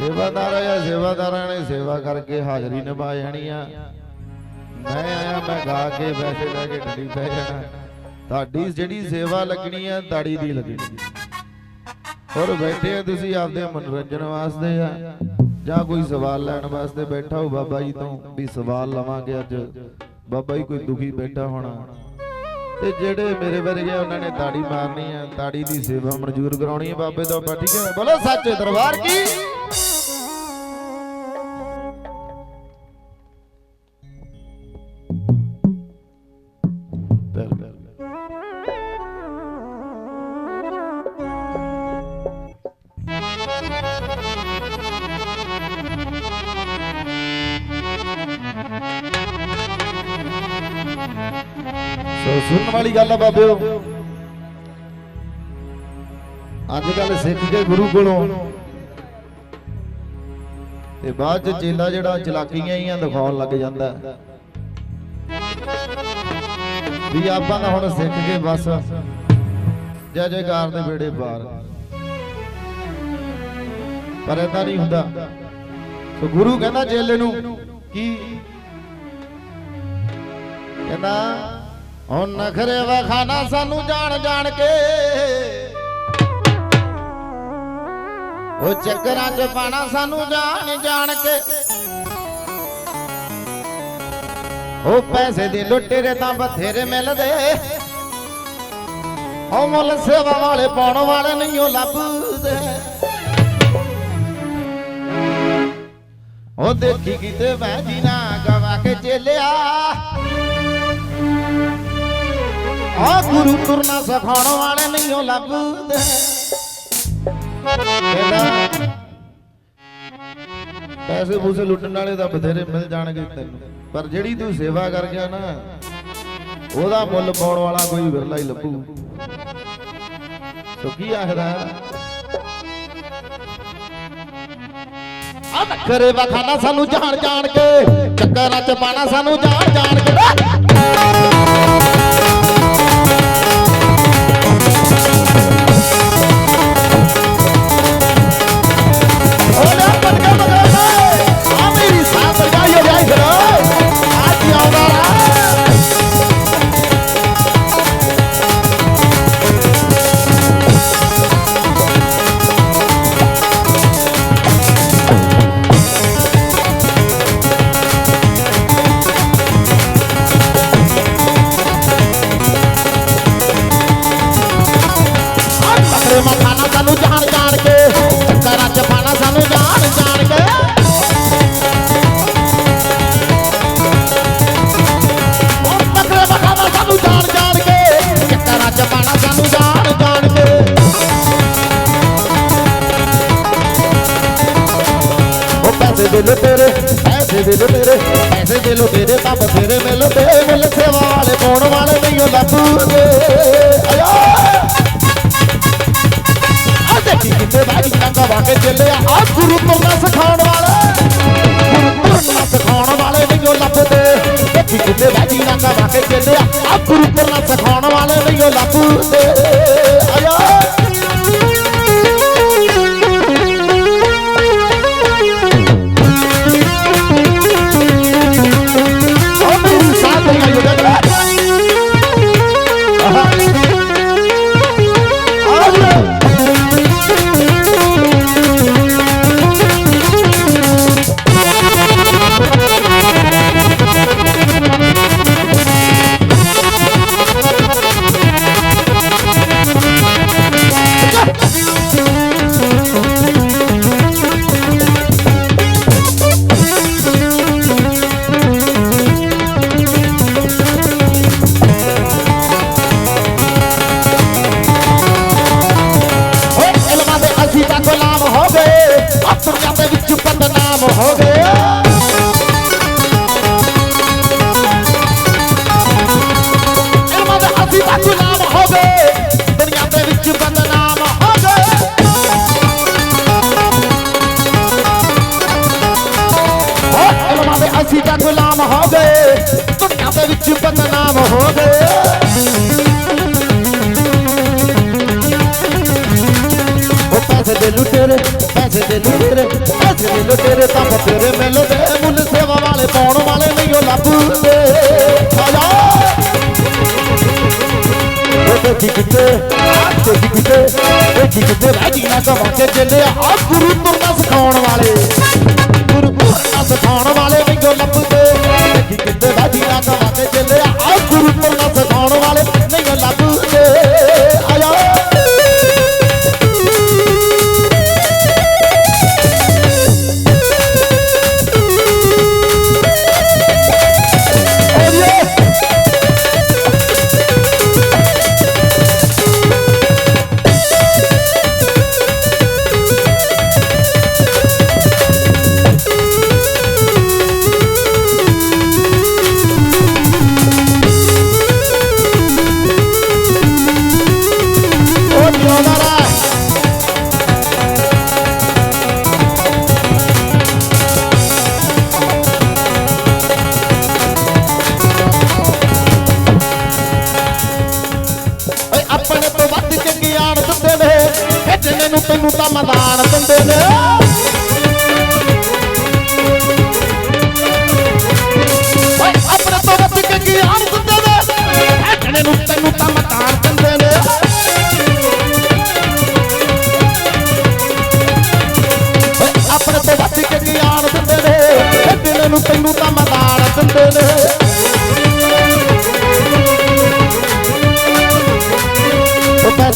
ਸੇਵਾਦਾਰ ਆ ਸੇਵਾਦਾਰਾਂ ਨੇ ਸੇਵਾ ਕਰਕੇ ਹਾਜ਼ਰੀ ਨਿਭਾ ਜਾਣੀ ਆ। ਮੈਂ ਆਇਆ, ਮੈਂ ਗਾ ਕੇ ਪੈਸੇ ਲੈ ਕੇ ਡੱਡੀ ਪੈ ਜਾਣਾ। ਤੁਹਾਡੀ ਜਿਹੜੀ ਸੇਵਾ ਲੱਗਣੀ ਆ, ਦਾੜੀ ਦੀ ਲੱਗਣੀ। ਹੋਰ ਬੈਠੇ ਆ ਤੁਸੀਂ ਆਪਦੇ ਮਨੋਰੰਜਨ ਵਾਸਤੇ ਆ, ਜਾਂ ਕੋਈ ਸਵਾਲ ਲੈਣ ਵਾਸਤੇ ਬੈਠਾ ਹੋ ਬਾਬਾ ਜੀ ਤੋਂ, ਵੀ ਸਵਾਲ ਲਵਾਂਗੇ ਅੱਜ। ਬਾਬਾ ਜੀ ਕੋਈ ਦੁਖੀ ਬੈਠਾ ਹੋਣਾ। ਤੇ ਜਿਹੜੇ ਮੇਰੇ ਵਰਗੇ ਉਹਨਾਂ ਨੇ ਤਾੜੀ ਮਾਰਨੀ ਆ ਤਾੜੀ ਦੀ ਸੇਵਾ ਮਨਜ਼ੂਰ ਕਰਾਉਣੀ ਹੈ ਬਾਬੇ ਤੋਂ ਆਪਾਂ, ਠੀਕ ਹੈ? ਬੋਲੋ, ਸੱਚੇ ਦਰਬਾਰ ਕੀ? ਸੋ ਸੁਣਨ ਵਾਲੀ ਗੱਲ ਆ ਬਾਬਿਓ। ਅੱਜ ਕੱਲ ਸਿੱਖ ਕੇ ਗੁਰੂ ਕੋਲੋਂ ਤੇ ਬਾਅਦ ਚ ਚੇਲਾ ਜਿਹੜਾ ਚਲਾਕੀਆਂ ਹੀ ਆ ਦਿਖਾਉਣ ਲੱਗ ਜਾਂਦਾ। ਵੀ ਆਪਾਂ ਤਾਂ ਹੁਣ ਸਿੱਖ ਕੇ ਬਸ ਜੈ ਜੈਕਾਰ ਦੇ ਬੇੜੇ ਪਾਰ। ਪਰ ਏਦਾਂ ਨਹੀਂ ਹੁੰਦਾ। ਸੋ ਗੁਰੂ ਕਹਿੰਦਾ ਚੇਲੇ ਨੂੰ, ਕੀ? ਕਹਿੰਦਾ ਹੁਣ ਨਖਰੇ ਵਖਾਣਾ ਸਾਨੂੰ ਜਾਣ ਜਾਣ ਕੇ। ਉਹ ਚੱਕਰਾਂ 'ਚ ਪਾਣਾ ਸਾਨੂੰ ਜਾਣ ਜਾਣ ਕੇ। ਉਹ ਪੈਸੇ ਦੀ ਲੁੱਟੇਰੇ ਤਾਂ ਬਥੇਰੇ ਮਿਲਦੇ। ਉਹ ਮੁੱਲ ਸੇਵਾ ਵਾਲੇ ਪਾਉਣ ਵਾਲੇ ਨਹੀਂ ਉਹ ਲੱਭਦੇ। ਉਹ ਦੇਖੀ ਕਿਤੇ ਮੈਂ ਜੀ ਨਾ ਗਵਾ ਕੇ ਚੇਲਿਆ। ਆ ਗੁਰੂ ਤੁਰਨਾ ਸਿਖਾਉਣ ਵਾਲੇ ਨਹੀਂ ਉਹ ਲੱਭਦੇ ਪੈਸੇ ਪੂਸੇ ਲੁੱਟਣ ਵਾਲੇ ਤਾਂ ਬਥੇਰੇ ਮਿਲ ਜਾਣਗੇ ਤੈਨੂੰ। ਪਰ ਜਿਹੜੀ ਤੂੰ ਸੇਵਾ ਕਰ ਗਿਆ ਨਾ, ਉਹਦਾ ਮੁੱਲ ਪਾਉਣ ਵਾਲਾ ਕੋਈ ਵਿਰਲਾ ਹੀ ਲੱਭੂ। ਸੋ ਕੀ ਆਖਦਾ? ਆ ਨਖਰੇ ਵਖਾਣਾ ਸਾਨੂੰ ਜਾਣ ਜਾਣ ਕੇ, ਚੱਕਰਾਂ ਚ ਪਾਣਾ ਸਾਨੂੰ ਜਾਣ ਜਾਣ ਕੇ। ਪੈਸੇ ਦੇ ਲੋ ਤੇਰੇ ਪੈਸੇ ਦੇ ਲੋ ਤੇਰੇ ਤਾਂ ਬਥੇਰੇ ਮਿਲਦੇ ਮਿਲ ਸੇਵਾ ਵਾਲੇ ਪਾਉਣ ਵਾਲੇ ਨਹੀਂ ਉਹ ਆਇਆ। ਆ ਦੇਖੀ ਕਿਤੇ ਬਾਜੀ ਨਾ ਗਵਾ ਕੇ ਚੱਲਿਆ। ਆ ਗੁਰੂ ਤੁਰਨਾ ਸਿਖਾਉਣ ਵਾਲਾ। ਗੁਰੂ ਤੁਰਨਾ ਸਿਖਾਉਣ ਵਾਲੇ ਨਹੀਂ ਲੱਭਦੇ। ਦੇਖੀ ਕਿਤੇ ਬਾਜੀ ਨਾ ਗਵਾ ਕੇ ਚੱਲਿਆ। ਆ ਗੁਰੂ ਤੁਰਨਾ ਸਿਖਾਉਣ ਵਾਲੇ ਨਹੀਂ ਲੱਭਦੇ। ਆਇਆ। ਸਤਨਾਮ ਹੋਵੇ ਦੁਨੀਆ ਦੇ ਵਿੱਚ ਬਦਨਾਮ ਹੋਵੇ ਹੋ ਇਲਮਾਂ ਦੇ ਅਸੀਂ ਤਾਂ ਗੁਲਾਮ ਹੋ ਗਏ। ਦੁਨੀਆ ਦੇ ਵਿੱਚ ਬਦਨਾਮ ਹੋ ਗਏ। ਉਹ ਪੈਸੇ ਦੇ ਲੁਟੇਰੇ ਪੈਸੇ ਦੇ ਲੁਟੇਰੇ ਪੈਸੇ ਦੇ ਲੁਟੇਰੇ ejigide ejigide ejigide ਰਾਜੀ ਨਾ ਗਵਾਚੇ ਚੱਲੇ ਆ ਗੁਰੂ ਤੁਰਨਾ ਸਿਖਾਉਣ ਵਾਲੇ ਗੁਰੂ ਤੁਰਨਾ ਸਿਖਾਉਣ ਵਾਲੇ ਮੈਨੂੰ ਲੱਭਦੇ ejigide ਰਾਜੀ ਨਾ ਗਵਾਚੇ ਚੱਲੇ ਆ ਗੁਰੂ ਤੁਰਨਾ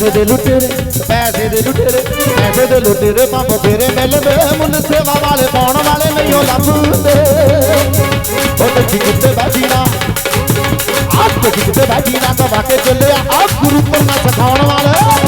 ਪੈਸੇ ਦੇ ਲੁਟੇਰੇ ਪੈਸੇ ਦੇ ਲੁਟੇਰੇ ਪੈਸੇ ਦੇ ਲੁਟੇਰੇ ਪੰਪ ਫੇਰੇ ਮਿਲਦੇ ਮੁੰਨ ਸੇਵਾ ਵਾਲੇ ਪਾਉਣ ਵਾਲੇ ਨਹੀਂ ਉਹ ਲੱਭਦੇ। ਉਹ ਤੇ ਕਿੱਤੇ ਬਾਜੀ ਨਾ ਆਪ ਤੇ ਬਾਜੀ ਨਾ ਸਵਾ ਕੇ ਚੱਲਿਆ ਆਪ ਗੁਰੂ ਪਰਨਾ ਸਿਖਾਉਣ ਵਾਲੇ।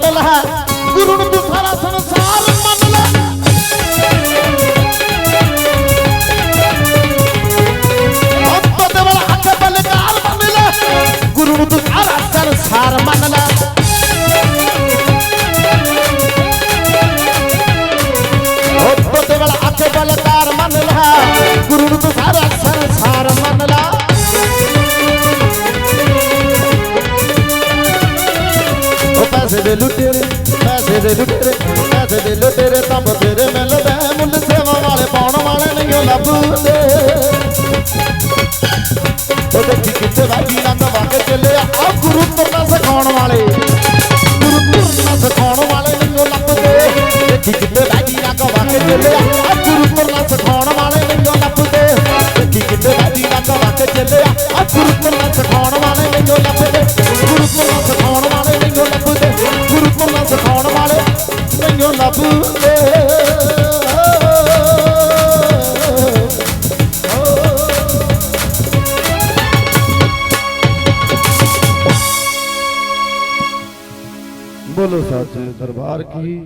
পাগল হা de lutere, pase de lutere, pase de lutere. ਲੱਭ ਲੈ ਬੋਲੋ ਸਾਚੇ ਦਰਬਾਰ ਕੀ।